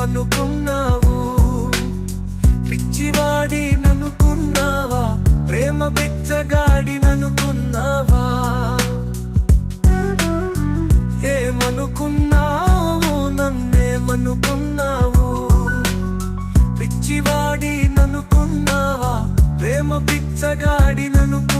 ననుకున్నావు పిచ్చివాడి ననుకున్నావా? ప్రేమ బిచ్చగాడి ననుకున్నావా? ఏమనుకున్నావు? నన్నేమనుకున్నావు? పిచ్చివాడి ననుకున్నావా? ప్రేమ బిచ్చగాడి ననుకున్నావా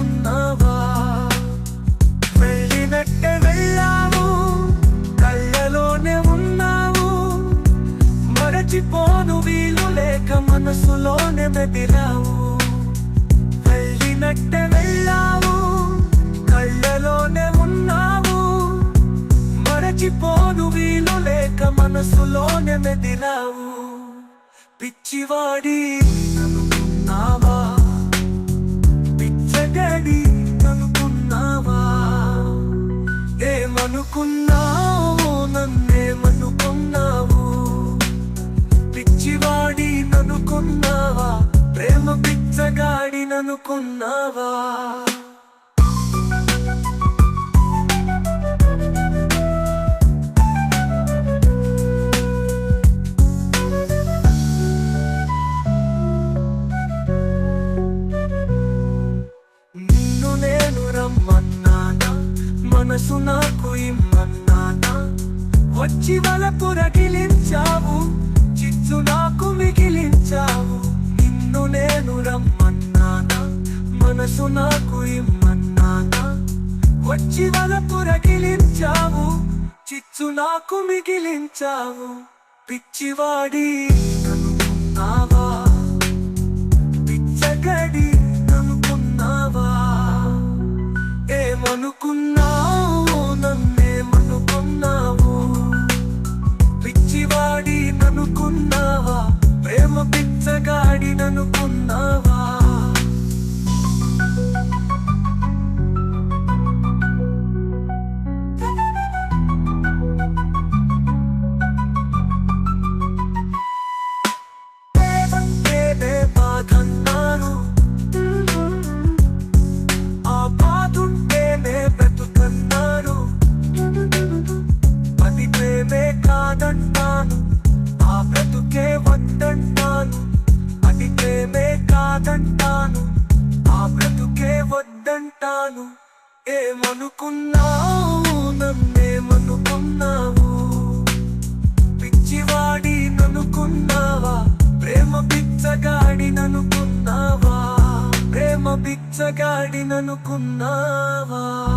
మనసులోనే మెదిలావు. పిచ్చివాడి అనుకున్నావా పిచ్చగడి అనుకున్నావా? ఏమనుకున్నావు నన్నేమనుకున్నావు? పిచ్చివాడి ననుకున్నావా? ప్రేమ పిచ్చగాడిననుకున్నావా? మనసు నాకు ఇమ్మన్నానా? వచ్చి వలపు రగిలించావు చిచ్చు నాకు మిగిలించావు నిన్ను నేను రమ్మన్నానా? మనసు నాకు ఇమ్మన్నానా? వచ్చి వలపు రగిలించావు చిచ్చు నాకు మిగిలించావు పిచ్చివాడి నన్నుకున్నావా అనుకున్నావా? ప్రేమ పిచ్చగాడిననుకున్నావా done కాదంటాను. ఆ బ్రతుకే వద్దంటాను. ఏమనుకున్నావు? నన్నేమనుకున్నావు? పిచ్చివాడి ననుకున్నావా? ప్రేమ పిచ్చగాడి ననుకున్నావా? ప్రేమ పిచ్చగాడి ననుకున్నావా?